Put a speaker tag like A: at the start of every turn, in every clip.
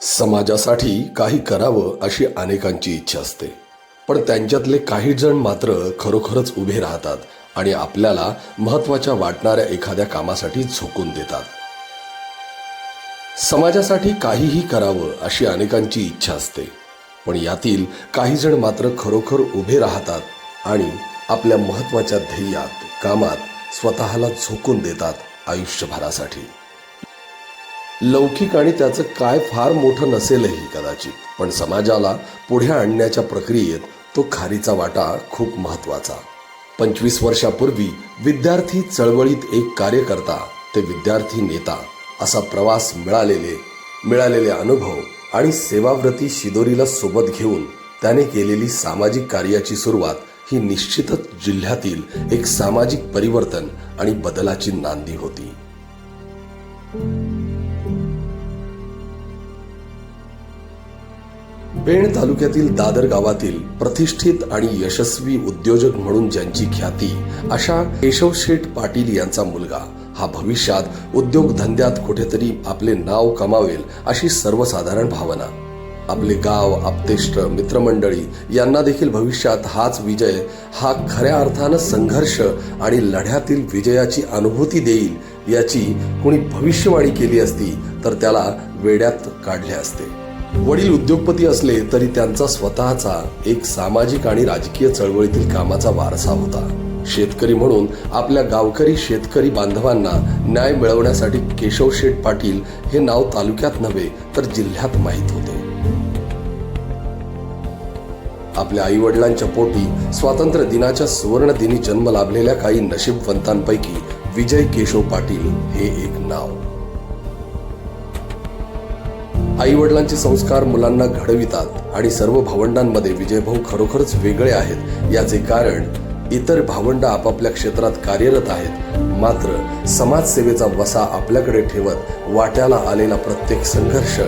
A: समाजासाठी काही करावं अशी अनेकांची इच्छा असते. पण त्यांच्यातले काही जण मात्र खरोखरच उभे राहतात आणि आपल्याला महत्त्वाच्या वाटणाऱ्या एखाद्या कामासाठी झोकून देतात. समाजासाठी काहीही करावं अशी अनेकांची इच्छा असते. पण यातील काही जण मात्र खरोखर उभे राहतात आणि आपल्या महत्त्वाच्या ध्येयात कामात स्वतःला झोकून देतात आयुष्यभरासाठी. लौकिक आणि त्याचं काय फार मोठं नसेलही कदाचित. पण समाजाला पुढे आणण्याच्या प्रक्रियेत तो खारीचा वाटा खूप महत्त्वाचा पंचवीस वर्षापूर्वी विद्यार्थी चळवळीत एक कार्यकर्ता ते विद्यार्थी नेता असा प्रवास मिळालेले मिळालेले अनुभव आणि सेवाव्रती शिदोरीला सोबत घेऊन त्याने केलेली सामाजिक कार्याची सुरुवात ही निश्चितच जिल्ह्यातील एक सामाजिक परिवर्तन आणि बदलाची नांदी होती. पेण तालुक्यातील दादर गावातील प्रतिष्ठित आणि यशस्वी उद्योजक म्हणून ज्यांची ख्याती अशा केशव शेठ पाटील यांचा मुलगा हा भविष्यात उद्योगधंद्यात कुठेतरी आपले नाव कमावेल अशी सर्वसाधारण भावना. आपले गाव आपतेष्ट मित्रमंडळी यांना देखील भविष्यात हाच विजय हा खऱ्या अर्थानं संघर्ष आणि लढ्यातील विजयाची अनुभूती देईल याची कुणी भविष्यवाणी केली असती तर त्याला वेड्यात काढले असते. वडील उद्योगपती असले तरी त्यांचा स्वतःचा एक सामाजिक आणि राजकीय चळवळीतील कामाचा वारसा होता. शेतकरी म्हणून आपल्या गावकरी शेतकरी बांधवांना न्याय मिळवण्यासाठी केशव शेठ पाटील हे नाव तालुक्यात नव्हे तर जिल्ह्यात माहीत होते. आपल्या आई वडिलांच्या पोटी स्वातंत्र्य दिनाच्या सुवर्ण दिनी जन्म लाभलेल्या काही नशीबवंतांपैकी विजय केशव पाटील हे एक नाव. आई वडिलांचे संस्कार मुलांना घडवितात आणि सर्व भावंडांमध्ये विजयभाऊ खरोखरच वेगळे आहेत याचे कारण इतर भावंड आपापल्या क्षेत्रात कार्यरत आहेत. मात्र समाजसेवेचा वसा आपल्याकडे ठेवत वाट्याला आलेला प्रत्येक संघर्ष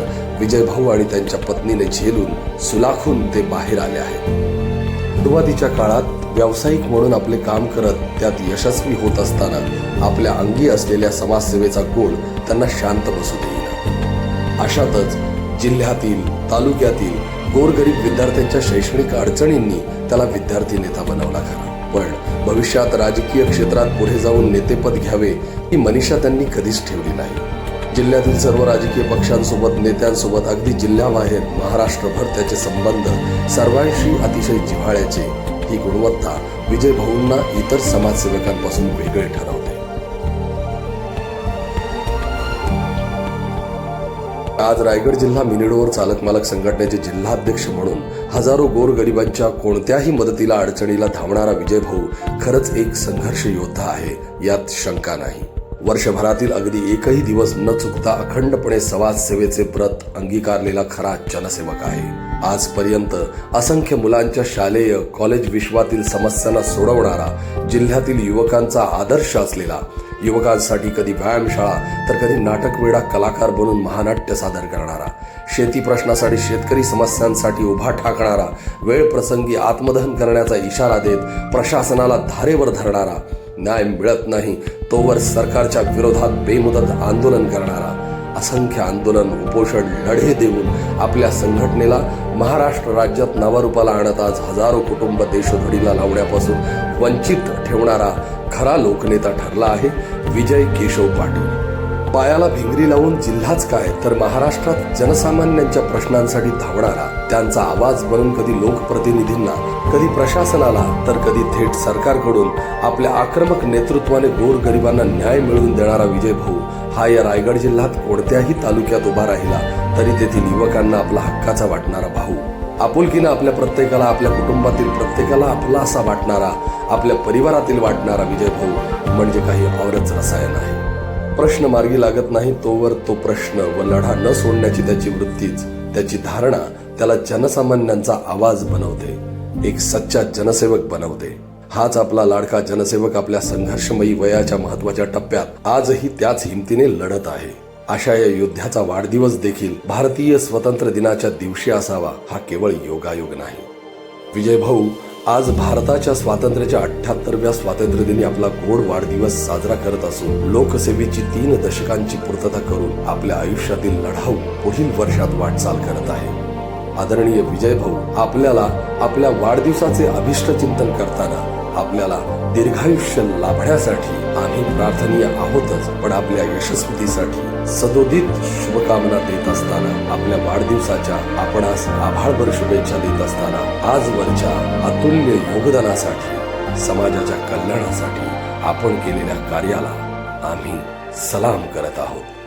A: विजयभाऊ आणि त्यांच्या पत्नीने झेलून सुलाखून ते बाहेर आले आहेत. सुरुवातीच्या काळात व्यावसायिक म्हणून आपले काम करत त्यात यशस्वी होत असताना आपल्या अंगी असलेल्या समाजसेवेचा गोल त्यांना शांत बसू देईना अशातच जिल्ह्यातील तालुक्यातील गोरगरीब विद्यार्थ्यांच्या शैक्षणिक अडचणींनी त्याला विद्यार्थी नेता बनवला खरा. पण भविष्यात राजकीय क्षेत्रात पुढे जाऊन नेतेपद घ्यावे ही मनीषा त्यांनी कधीच ठेवली नाही. जिल्ह्यातील सर्व राजकीय पक्षांसोबत नेत्यांसोबत अगदी जिल्ह्याबाहेर महाराष्ट्रभर त्याचे संबंध सर्वांशी अतिशय जिव्हाळ्याचे. ही गुणवत्ता विजय भाऊंना इतर समाजसेवकांपासून वेगळे ठरवते. आज रायगड जिल्हा मिनिडोर चालक मालक संघटनेचे जिल्हाध्यक्ष म्हणून हजारो गोरगरिबांच्या कोणत्याही मदतीला अडचणीला धावणारा विजय भाऊ खरंच एक संघर्ष योद्धा आहे यात शंका नाही. वर्षभरातील अगदी एकही दिवस न चुकता अखंडपणे समाजसेवेचे व्रत अंगीकारलेला खरा जनसेवक आहे. आजपर्यंत असंख्य मुलांच्या शालेय कॉलेज विश्वातील समस्यांना सोडवणारा जिल्ह्यातील युवकांचा आदर्श असलेला युवकांसाठी कधी व्यायामशाळा तर कधी नाटकवेडा कलाकार बनून महानाट्य सादर करणारा. शेती प्रश्नासाठी शेतकरी समस्यांसाठी उभा ठाकणारा वेळ प्रसंगी आत्मदहन करण्याचा इशारा देत प्रशासनाला धारेवर धरणारा. न्याय मिळत नाही तोवर सरकारच्या विरोधात बेमुदत आंदोलन करणारा. असंख्य आंदोलन उपोषण लढे देऊन आपल्या संघटनेला महाराष्ट्र राज्यात नवरूपाला आणत आज हजारो कुटुंब देशोधडीला लावण्यापासून वंचित ठेवणारा खरा लोकनेता ठरला आहे. विजय केशव पाटील पायाला भिंगरी लावून जिल्हाच काय तर महाराष्ट्रात जनसामान्यांच्या प्रश्नांसाठी धावणारा त्यांचा आवाज बनून कधी लोकप्रतिनिधींना कधी प्रशासनाला तर कधी थेट सरकारकडून आपल्या आक्रमक नेतृत्वाने गोरगरिबांना न्याय मिळवून देणारा विजय भाऊ हा या रायगड जिल्ह्यात कोणत्याही तालुक्यात उभा राहिला तरी तेथील युवकांना आपला हक्काचा वाटणारा भाऊ. आपुलकीनं आपल्या प्रत्येकाला आपल्या कुटुंबातील प्रत्येकाला आपला असा वाटणारा आपल्या परिवारातील वाटणारा विजय भाऊ म्हणजे काही औरच रसायन आहे. प्रश्न मार्गी लागत नाही तोवर तो प्रश्न व लढा न सोडण्याची त्याची वृत्तीच त्याची धारणा त्याला जनसामान्यांचा आवाज बनवते. एक सच्चा जनसेवक बनवते. हाच आपला लाडका जनसेवक आपल्या संघर्षमयी वयाच्या महत्त्वाच्या टप्प्यात आजही त्याच हिमतीने लढत आहे. अशा या योद्ध्याचा वाढदिवस देखील भारतीय स्वतंत्र दिनाच्या दिवशी असावा हा केवळ योगायोग नाही. विजय भाऊ आज भारताच्या स्वातंत्र्याच्या अठ्याहत्तरव्या स्वातंत्र्यदिनी आपला गोड वाढदिवस साजरा करत असून लोकसेवेची तीन दशकांची पूर्तता करून आपल्या आयुष्यातील लढाऊ पुढील वर्षात वाटचाल करत आहे. आदरणीय विजय भाऊ आपल्याला आपल्या वाढदिवसाचे अभिष्ट चिंतन करताना आपल्याला दीर्घायुष्य लाभण्यासाठी आम्ही प्रार्थनीय आहोतच पण आपल्या यशस्वीसाठी सदोदित शुभकामना देत असताना आपल्या वाढदिवसाच्या आपणास आभाळभर शुभेच्छा देत असताना आजवरच्या अतुल्य योगदानासाठी समाजाच्या कल्याणासाठी आपण केलेल्या कार्याला आम्ही सलाम करत आहोत.